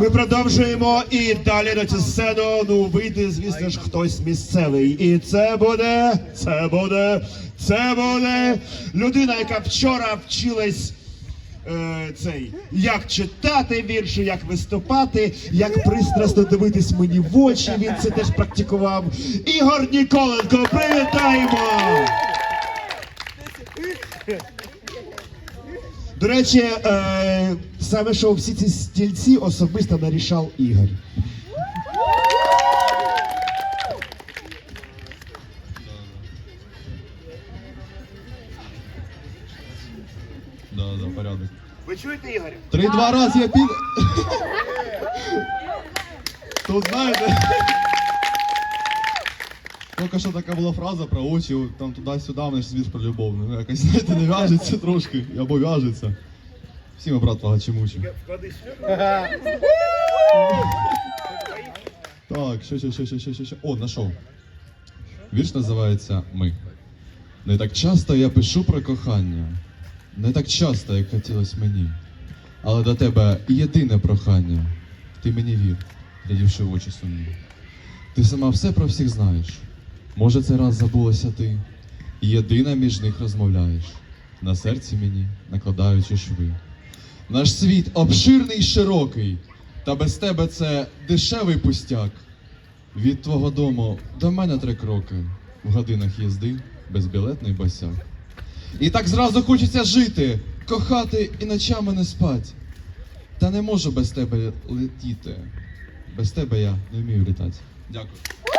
Ми продовжуємо і далі на цю сцену ну вийде, звісно ж, хтось місцевий. І це буде, це буде, це буде людина, яка вчора вчилась. Е, цей як читати вірші, як виступати, як пристрасно дивитись мені в очі. Він це теж практикував. Ігор Ніколенко, привітаємо! До речі, е, саме що всі ці стільці особисто нарішав Ігор. Да, да, порядок. Ви чуєте Ігоря? Три-два раз я під. Тут знаєте. Тільки що така була фраза про очі, там туди-сюди, мене ж звір про любов. Ну, якось, знаєте, не в'яжеться трошки, або в'яжеться. Всі ми брат Вагачемучі. Так, що, що, що, що, що, що, що. О, знайшов. Вірш називається Ми. Не так часто я пишу про кохання, не так часто, як хотілося мені. Але до тебе єдине прохання. Ти мені вір, глядівши в очі сумні. Ти сама все про всіх знаєш. Може, цей раз забулася ти, і єдина між них розмовляєш, на серці мені накладаючи шви. Наш світ обширний й широкий, та без тебе це дешевий пустяк. Від твого дому до мене три кроки, в годинах їзди безбілетний босяк. І так зразу хочеться жити, кохати і ночами не спать. Та не можу без тебе летіти. Без тебе я не вмію літати. Дякую.